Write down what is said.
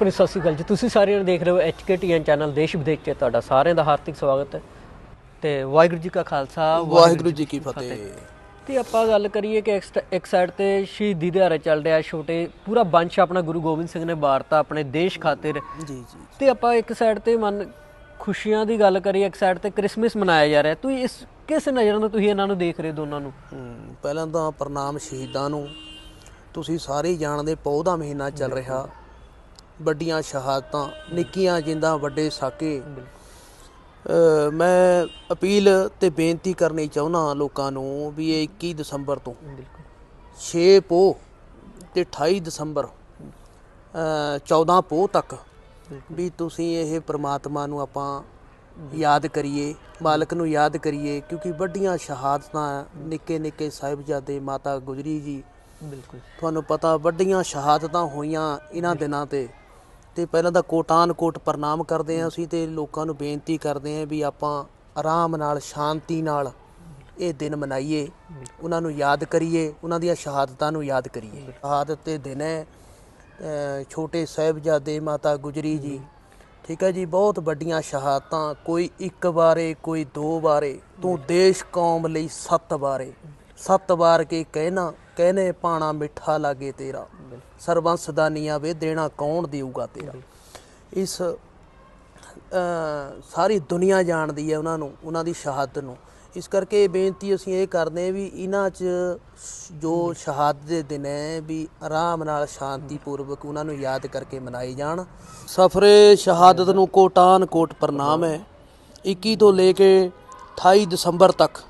ਪਰ ਸਤਿ ਸ਼੍ਰੀ ਅਕਾਲ ਜੀ। ਤੁਸੀਂ ਸਾਰੇ ਦੇਖ ਰਹੇ ਹੋ ਐਚਕੇਟੀਐਨ ਚੈਨਲ ਦੇਸ਼ ਵਿਦੇਸ਼ 'ਚ ਤੁਹਾਡਾ ਸਾਰਿਆਂ ਦਾ ਹਾਰਦਿਕ ਸਵਾਗਤ ਹੈ। ਤੇ ਵਾਹਿਗੁਰੂ ਜੀ ਕਾ ਖਾਲਸਾ ਵਾਹਿਗੁਰੂ ਜੀ ਕੀ ਫਤਿਹ। ਤੇ ਆਪਾਂ ਗੱਲ ਕਰੀਏ ਕਿ ਇੱਕ ਸਾਈਡ ਤੇ ਸ਼ਹੀਦੀ ਦਿਹਾੜਾ ਚੱਲ ਰਿਹਾ ਛੋਟੇ ਪੂਰਾ ਬੰਸ਼ ਆਪਣਾ ਗੁਰੂ ਗੋਬਿੰਦ ਸਿੰਘ ਨੇ ਵਾਰਤਾ ਆਪਣੇ ਦੇਸ਼ ਖਾਤਰ। ਜੀ ਜੀ ਤੇ ਆਪਾਂ ਇੱਕ ਸਾਈਡ ਤੇ ਮਨ ਖੁਸ਼ੀਆਂ ਦੀ ਗੱਲ ਕਰੀਏ ਇੱਕ ਸਾਈਡ ਤੇ ਕ੍ਰਿਸਮਸ ਮਨਾਇਆ ਜਾ ਰਿਹਾ। ਤੁਸੀਂ ਇਸ ਕਿਸ ਨਜ਼ਰ ਨਾਲ ਤੁਸੀਂ ਇਹਨਾਂ ਨੂੰ ਦੇਖ ਰਹੇ ਹੋ ਦੋਨਾਂ ਨੂੰ? ਪਹਿਲਾਂ ਤਾਂ ਪ੍ਰਣਾਮ ਸ਼ਹੀਦਾਂ ਨੂੰ। ਤੁਸੀਂ ਸਾਰੇ ਜਾਣਦੇ ਪੌ ਦਾ ਮਹੀਨਾ ਚੱਲ ਰਿਹਾ। ਵੱਡੀਆਂ ਸ਼ਹਾਦਤਾਂ ਨਿੱਕੀਆਂ ਜਿੰਦਾਂ ਵੱਡੇ ਸਾਕੇ। ਮੈਂ ਅਪੀਲ ਤੇ ਬੇਨਤੀ ਕਰਨੀ ਚਾਹੁੰਦਾ ਲੋਕਾਂ ਨੂੰ ਵੀ ਇਹ 21 ਦਸੰਬਰ ਤੋਂ ਬਿਲਕੁਲ। 6 ਪੋ ਤੇ 28 ਦਸੰਬਰ ਅ, 14 ਪੋ ਤੱਕ ਵੀ ਤੁਸੀਂ ਇਹ ਪ੍ਰਮਾਤਮਾ ਨੂੰ ਆਪਾਂ ਯਾਦ ਕਰੀਏ ਮਾਲਕ ਨੂੰ ਯਾਦ ਕਰੀਏ ਕਿਉਂਕਿ ਵੱਡੀਆਂ ਸ਼ਹਾਦਤਾਂ ਨਿੱਕੇ ਨਿੱਕੇ ਸਾਹਿਬਜ਼ਾਦੇ ਮਾਤਾ ਗੁਜਰੀ ਜੀ ਬਿਲਕੁਲ। ਤੁਹਾਨੂੰ ਪਤਾ ਵੱਡੀਆਂ ਸ਼ਹਾਦਤਾਂ ਹੋਈਆਂ ਇਹਨਾਂ ਦਿਨਾਂ ਤੇ। ਤੇ ਪਹਿਲਾਂ ਤਾਂ ਕੋਟਾਨ ਕੋਟ ਪ੍ਰਣਾਮ ਕਰਦੇ ਹਾਂ ਅਸੀਂ ਤੇ ਲੋਕਾਂ ਨੂੰ ਬੇਨਤੀ ਕਰਦੇ ਹਾਂ ਵੀ ਆਪਾਂ ਆਰਾਮ ਨਾਲ, ਸ਼ਾਂਤੀ ਨਾਲ ਇਹ ਦਿਨ ਮਨਾਈਏ। ਉਹਨਾਂ ਨੂੰ ਯਾਦ ਕਰੀਏ, ਉਹਨਾਂ ਦੀਆਂ ਸ਼ਹਾਦਤਾਂ ਨੂੰ ਯਾਦ ਕਰੀਏ। ਸ਼ਹਾਦਤ ਦੇ ਦਿਨ ਹੈ ਛੋਟੇ ਸਾਹਿਬਜ਼ਾਦੇ ਮਾਤਾ ਗੁਜਰੀ ਜੀ। ਠੀਕ ਹੈ ਜੀ, ਬਹੁਤ ਵੱਡੀਆਂ ਸ਼ਹਾਦਤਾਂ, ਕੋਈ ਇੱਕ ਵਾਰੇ, ਕੋਈ ਦੋ ਵਾਰੇ। ਤੂੰ ਦੇਸ਼ ਕੌਮ ਲਈ ਸੱਤ ਵਾਰੇ। ਸੱਤ ਵਾਰ ਕੇ ਕਹਿਣਾ ਕਹਿਨੇ ਪਾਣਾ ਮਿੱਠਾ ਲਾਗੇ ਤੇਰਾ। ਸਰਬੰਸ ਦਾ ਨੀਆਂ ਵੇ, ਦੇਣਾ ਕੌਣ ਦੇਊਗਾ ਤੇਰਾ। ਇਸ ਸਾਰੀ ਦੁਨੀਆ ਜਾਣਦੀ ਹੈ ਉਹਨਾਂ ਨੂੰ, ਉਹਨਾਂ ਦੀ ਸ਼ਹਾਦਤ ਨੂੰ। ਇਸ ਕਰਕੇ ਬੇਨਤੀ ਅਸੀਂ ਇਹ ਕਰਦੇ ਹਾਂ ਵੀ ਇਹਨਾਂ 'ਚ ਜੋ ਸ਼ਹਾਦਤ ਦੇ ਦਿਨ ਹੈ ਵੀ ਆਰਾਮ ਨਾਲ ਸ਼ਾਂਤੀਪੂਰਵਕ ਉਹਨਾਂ ਨੂੰ ਯਾਦ ਕਰਕੇ ਮਨਾਏ ਜਾਣ। ਸਫਰੇ ਸ਼ਹਾਦਤ ਨੂੰ ਕੋਟਾਨ ਕੋਟ ਪ੍ਰਣਾਮ ਹੈ। 21 ਤੋਂ ਲੈ ਕੇ 28 ਦਸੰਬਰ ਤੱਕ